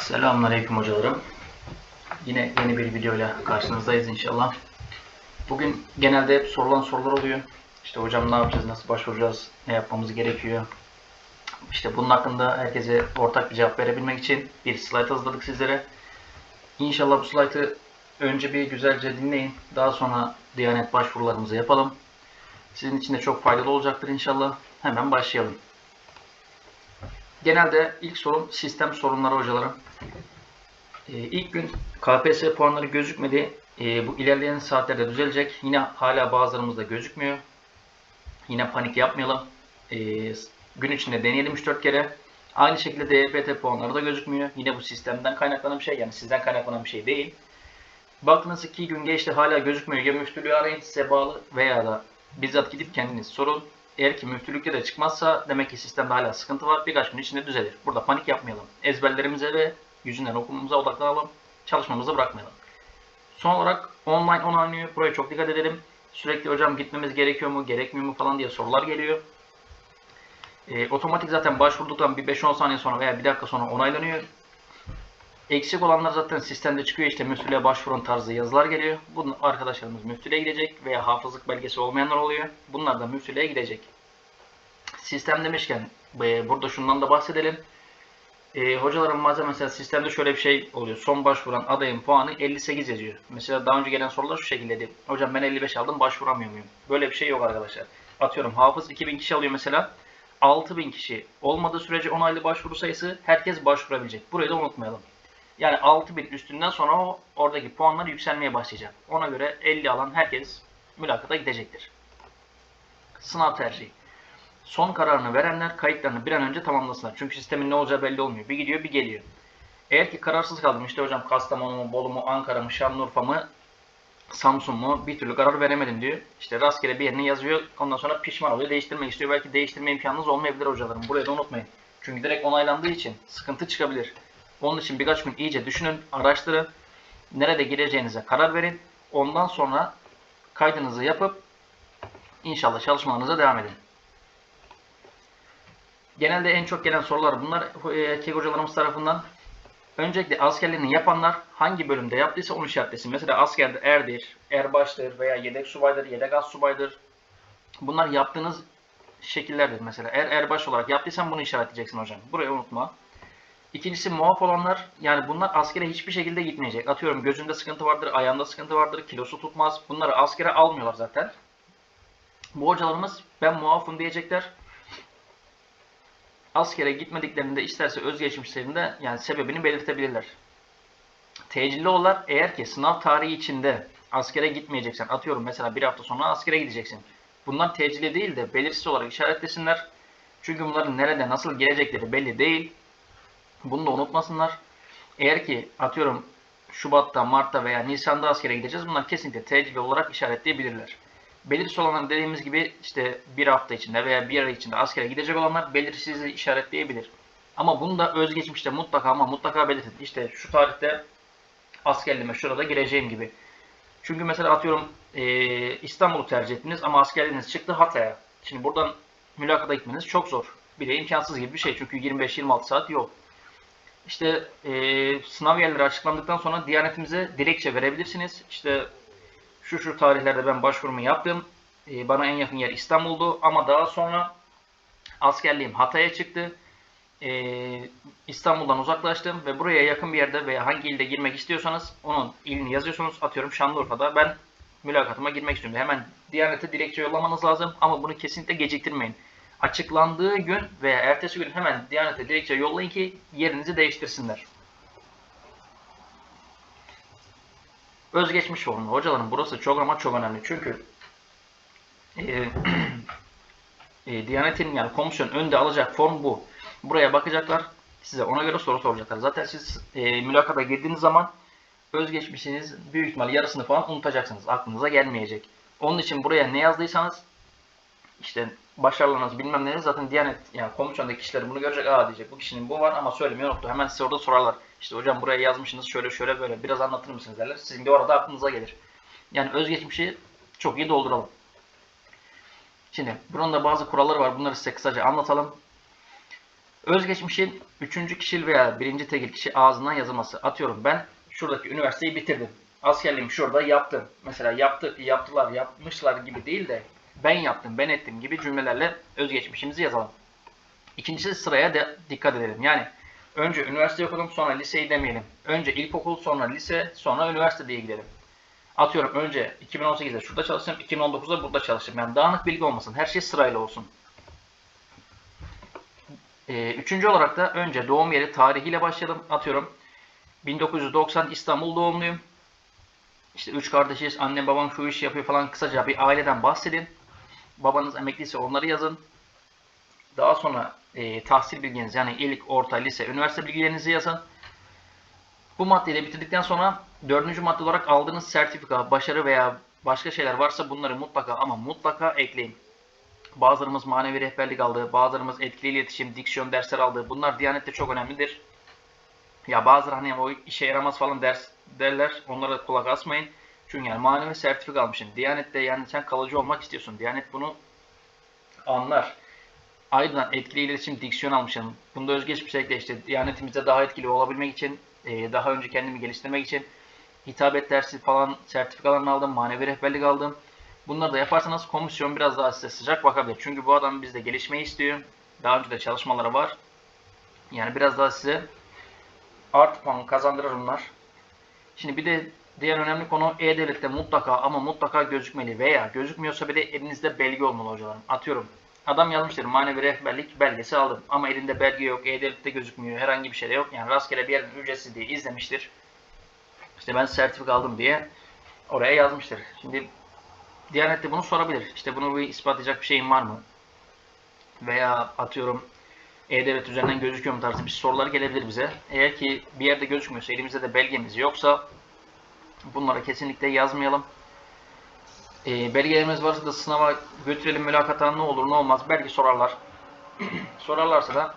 Selamünaleyküm hocalarım. Yine yeni bir videoyla karşınızdayız inşallah. Bugün genelde hep sorulan sorular oluyor. İşte hocam ne yapacağız, nasıl başvuracağız, ne yapmamız gerekiyor. İşte bunun hakkında herkese ortak bir cevap verebilmek için bir slide hazırladık sizlere. İnşallah bu slaytı önce bir güzelce dinleyin. Daha sonra Diyanet başvurularımızı yapalım. Sizin için de çok faydalı olacaktır inşallah. Hemen başlayalım. Genelde ilk sorum sistem sorunları hocalarım. Ee, ilk gün KPSS puanları gözükmedi. Ee, bu ilerleyen saatlerde düzelecek. Yine hala bazılarımızda gözükmüyor. Yine panik yapmayalım. Ee, gün içinde deneyelim 3-4 kere. Aynı şekilde DYPT puanları da gözükmüyor. Yine bu sistemden kaynaklanan bir şey. Yani sizden kaynaklanan bir şey değil. Baktınız 2 gün geçti hala gözükmüyor. Ya müftülüğü arayın size bağlı veya da bizzat gidip kendiniz sorun. Eğer ki müftülükte de çıkmazsa demek ki sistemde hala sıkıntı var. Birkaç gün içinde düzelir. Burada panik yapmayalım. Ezberlerimize ve yüzünden okumamıza odaklanalım. Çalışmamızı bırakmayalım. Son olarak online onaylıyor. Buraya çok dikkat edelim. Sürekli hocam gitmemiz gerekiyor mu, gerekmiyor mu falan diye sorular geliyor. Ee, otomatik zaten başvurduktan bir 5-10 saniye sonra veya bir dakika sonra onaylanıyor. Eksik olanlar zaten sistemde çıkıyor işte müftülüğe başvurun tarzı yazılar geliyor. Bu arkadaşlarımız müftülüğe gidecek veya hafızlık belgesi olmayanlar oluyor. Bunlar da müftülüğe gidecek. Sistem demişken e, burada şundan da bahsedelim. E, hocaların bazen mesela sistemde şöyle bir şey oluyor. Son başvuran adayın puanı 58 yazıyor. Mesela daha önce gelen sorular şu şekildeydi. Hocam ben 55 aldım başvuramıyor muyum? Böyle bir şey yok arkadaşlar. Atıyorum hafız 2000 kişi alıyor mesela. 6000 kişi olmadığı sürece onaylı başvuru sayısı herkes başvurabilecek. Burayı da unutmayalım. Yani 6000 üstünden sonra o oradaki puanlar yükselmeye başlayacak. Ona göre 50 alan herkes mülakata gidecektir. Sınav tercihi. Son kararını verenler kayıtlarını bir an önce tamamlasınlar. Çünkü sistemin ne olacağı belli olmuyor. Bir gidiyor bir geliyor. Eğer ki kararsız kaldım işte hocam Kastamonu mu, Bolu mu, Ankara mı, Şanlıurfa mı, Samsun mu bir türlü karar veremedim diyor. İşte rastgele bir yerine yazıyor. Ondan sonra pişman oluyor. Değiştirmek istiyor. Belki değiştirme imkanınız olmayabilir hocalarım. Burayı da unutmayın. Çünkü direkt onaylandığı için sıkıntı çıkabilir. Onun için birkaç gün iyice düşünün, araştırın. Nerede gireceğinize karar verin. Ondan sonra kaydınızı yapıp inşallah çalışmalarınıza devam edin. Genelde en çok gelen sorular bunlar e, erkek hocalarımız tarafından. Öncelikle askerliğini yapanlar hangi bölümde yaptıysa onu işaretlesin. Mesela askerde erdir, erbaştır veya yedek subaydır, yedek az subaydır. Bunlar yaptığınız şekillerdir mesela. Er erbaş olarak yaptıysan bunu işaretleyeceksin hocam. Burayı unutma. İkincisi muaf olanlar yani bunlar askere hiçbir şekilde gitmeyecek. Atıyorum gözünde sıkıntı vardır, ayağında sıkıntı vardır, kilosu tutmaz. Bunları askere almıyorlar zaten. Bu hocalarımız ben muafım diyecekler. Askere gitmediklerinde isterse özgeçmişlerinde yani sebebini belirtebilirler. Tecilli olanlar eğer ki sınav tarihi içinde askere gitmeyeceksen atıyorum mesela bir hafta sonra askere gideceksin. Bunlar tecilli değil de belirsiz olarak işaretlesinler. Çünkü bunların nerede nasıl gelecekleri belli değil. Bunu da unutmasınlar. Eğer ki atıyorum Şubat'ta, Mart'ta veya Nisan'da askere gideceğiz. Bunlar kesinlikle tecil olarak işaretleyebilirler. Belirsiz olanlar dediğimiz gibi işte bir hafta içinde veya bir ay içinde askere gidecek olanlar belirsizliği işaretleyebilir. Ama bunu da özgeçmişte mutlaka ama mutlaka belirtin. İşte şu tarihte askerliğime şurada gireceğim gibi. Çünkü mesela atıyorum e, İstanbul'u tercih ettiniz ama askerliğiniz çıktı Hatay'a. Şimdi buradan mülakata gitmeniz çok zor. Bir de imkansız gibi bir şey. Çünkü 25-26 saat yol. İşte e, sınav yerleri açıklandıktan sonra Diyanetimize dilekçe verebilirsiniz. İşte şu şu tarihlerde ben başvurumu yaptım. E, bana en yakın yer İstanbul'du ama daha sonra askerliğim Hatay'a çıktı. E, İstanbul'dan uzaklaştım ve buraya yakın bir yerde veya hangi ilde girmek istiyorsanız onun ilini yazıyorsunuz. Atıyorum Şanlıurfa'da ben mülakatıma girmek istiyorum. Hemen Diyanet'e dilekçe yollamanız lazım ama bunu kesinlikle geciktirmeyin açıklandığı gün veya ertesi gün hemen Diyanet'e dilekçe yollayın ki yerinizi değiştirsinler. Özgeçmiş formu. Hocalarım burası çok ama çok önemli. Çünkü e, e, Diyanet'in yani komisyon önde alacak form bu. Buraya bakacaklar. Size ona göre soru soracaklar. Zaten siz e, mülakata girdiğiniz zaman özgeçmişiniz büyük ihtimal yarısını falan unutacaksınız. Aklınıza gelmeyecek. Onun için buraya ne yazdıysanız işte başarılarınız bilmem ne zaten Diyanet yani komisyondaki kişiler bunu görecek. Aa diyecek bu kişinin bu var ama söylemiyor unuttu. Hemen size orada sorarlar. İşte hocam buraya yazmışsınız şöyle şöyle böyle biraz anlatır mısınız derler. Sizin de orada aklınıza gelir. Yani özgeçmişi çok iyi dolduralım. Şimdi bunun da bazı kuralları var. Bunları size kısaca anlatalım. Özgeçmişin üçüncü kişil veya birinci tekil kişi ağzından yazılması. Atıyorum ben şuradaki üniversiteyi bitirdim. Askerliğimi şurada yaptım. Mesela yaptı, yaptılar, yapmışlar gibi değil de ben yaptım, ben ettim gibi cümlelerle özgeçmişimizi yazalım. İkincisi sıraya de dikkat edelim. Yani önce üniversite okudum sonra liseyi demeyelim. Önce ilkokul sonra lise sonra üniversite diye gidelim. Atıyorum önce 2018'de şurada çalıştım, 2019'da burada çalıştım. Yani dağınık bilgi olmasın. Her şey sırayla olsun. Ee, üçüncü olarak da önce doğum yeri tarihiyle başlayalım. Atıyorum 1990 İstanbul doğumluyum. İşte üç kardeşiz, annem babam şu işi yapıyor falan kısaca bir aileden bahsedin. Babanız emekliyse onları yazın. Daha sonra e, tahsil bilginiz yani ilk, orta, lise, üniversite bilgilerinizi yazın. Bu maddeyi de bitirdikten sonra dördüncü madde olarak aldığınız sertifika, başarı veya başka şeyler varsa bunları mutlaka ama mutlaka ekleyin. Bazılarımız manevi rehberlik aldı, bazılarımız etkili iletişim, diksiyon dersleri aldı. Bunlar Diyanet'te çok önemlidir. Ya bazıları hani o işe yaramaz falan ders derler. Onlara kulak asmayın. Çünkü yani manevi sertifika almışsın. Diyanet'te yani sen kalıcı olmak istiyorsun. Diyanet bunu anlar. Ayrıca etkili iletişim diksiyon almışsın. Bunda özgeçmişlikle işte Diyanetimizde daha etkili olabilmek için, e, daha önce kendimi geliştirmek için hitabet dersi falan sertifikalarını aldım, manevi rehberlik aldım. Bunları da yaparsanız komisyon biraz daha size sıcak bakabilir. Çünkü bu adam bizde gelişmeyi istiyor. Daha önce de çalışmaları var. Yani biraz daha size artı puan kazandırır bunlar. Şimdi bir de diğer önemli konu E-Devlet'te mutlaka ama mutlaka gözükmeli veya gözükmüyorsa bile elinizde belge olmalı hocalarım. Atıyorum adam yazmıştır manevi rehberlik belgesi aldım ama elinde belge yok, E-Devlet'te gözükmüyor, herhangi bir şey de yok. Yani rastgele bir yerden ücretsiz diye izlemiştir. İşte ben sertifika aldım diye oraya yazmıştır. Şimdi Diyanet de bunu sorabilir. İşte bunu bir ispatlayacak bir şeyin var mı? Veya atıyorum e-devlet üzerinden gözüküyor mu tarzı bir sorular gelebilir bize. Eğer ki bir yerde gözükmüyorsa, elimizde de belgemiz yoksa bunlara kesinlikle yazmayalım. E, belgelerimiz varsa da sınava götürelim mülakata ne olur ne olmaz belki sorarlar. Sorarlarsa da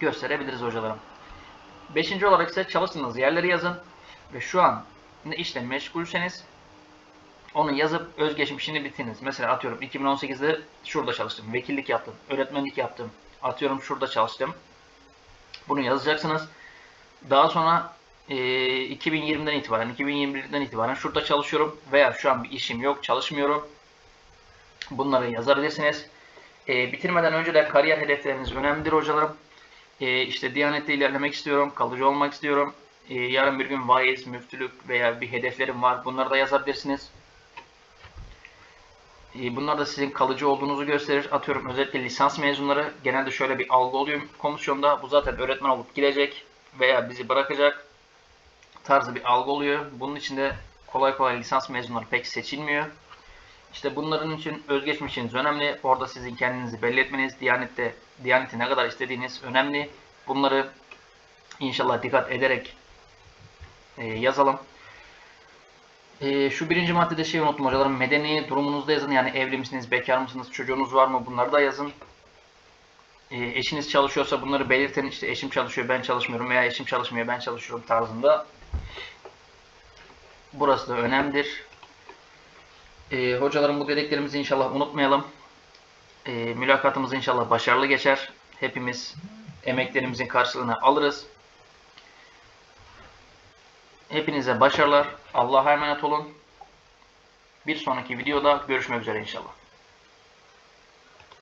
gösterebiliriz hocalarım. Beşinci olarak ise çalıştığınız yerleri yazın ve şu an ne işle meşgulseniz onu yazıp özgeçmişini bitiriniz. Mesela atıyorum 2018'de şurada çalıştım, vekillik yaptım, öğretmenlik yaptım, atıyorum şurada çalıştım. Bunu yazacaksınız. Daha sonra e, 2020'den itibaren, 2021'den itibaren şurada çalışıyorum veya şu an bir işim yok, çalışmıyorum. Bunları yazabilirsiniz. E, bitirmeden önce de kariyer hedefleriniz önemlidir hocalarım. E, işte Diyanet'te ilerlemek istiyorum, kalıcı olmak istiyorum. E, yarın bir gün vaiz, müftülük veya bir hedeflerim var. Bunları da yazabilirsiniz. E, bunlar da sizin kalıcı olduğunuzu gösterir. Atıyorum özellikle lisans mezunları genelde şöyle bir algı oluyor komisyonda. Bu zaten öğretmen olup gidecek veya bizi bırakacak tarzı bir algı oluyor. Bunun için de kolay kolay lisans mezunları pek seçilmiyor. İşte bunların için özgeçmişiniz önemli. Orada sizin kendinizi belli etmeniz, Diyanet'te Diyanet'i ne kadar istediğiniz önemli. Bunları inşallah dikkat ederek e, yazalım. E, şu birinci maddede şey unuttum hocalarım. Medeni durumunuzda yazın. Yani evli misiniz, bekar mısınız, çocuğunuz var mı bunları da yazın. E, eşiniz çalışıyorsa bunları belirtin. İşte eşim çalışıyor, ben çalışmıyorum veya eşim çalışmıyor, ben çalışıyorum tarzında. Burası da önemlidir. E, hocalarım bu dediklerimizi inşallah unutmayalım. E, mülakatımız inşallah başarılı geçer. Hepimiz emeklerimizin karşılığını alırız. Hepinize başarılar. Allah'a emanet olun. Bir sonraki videoda görüşmek üzere inşallah.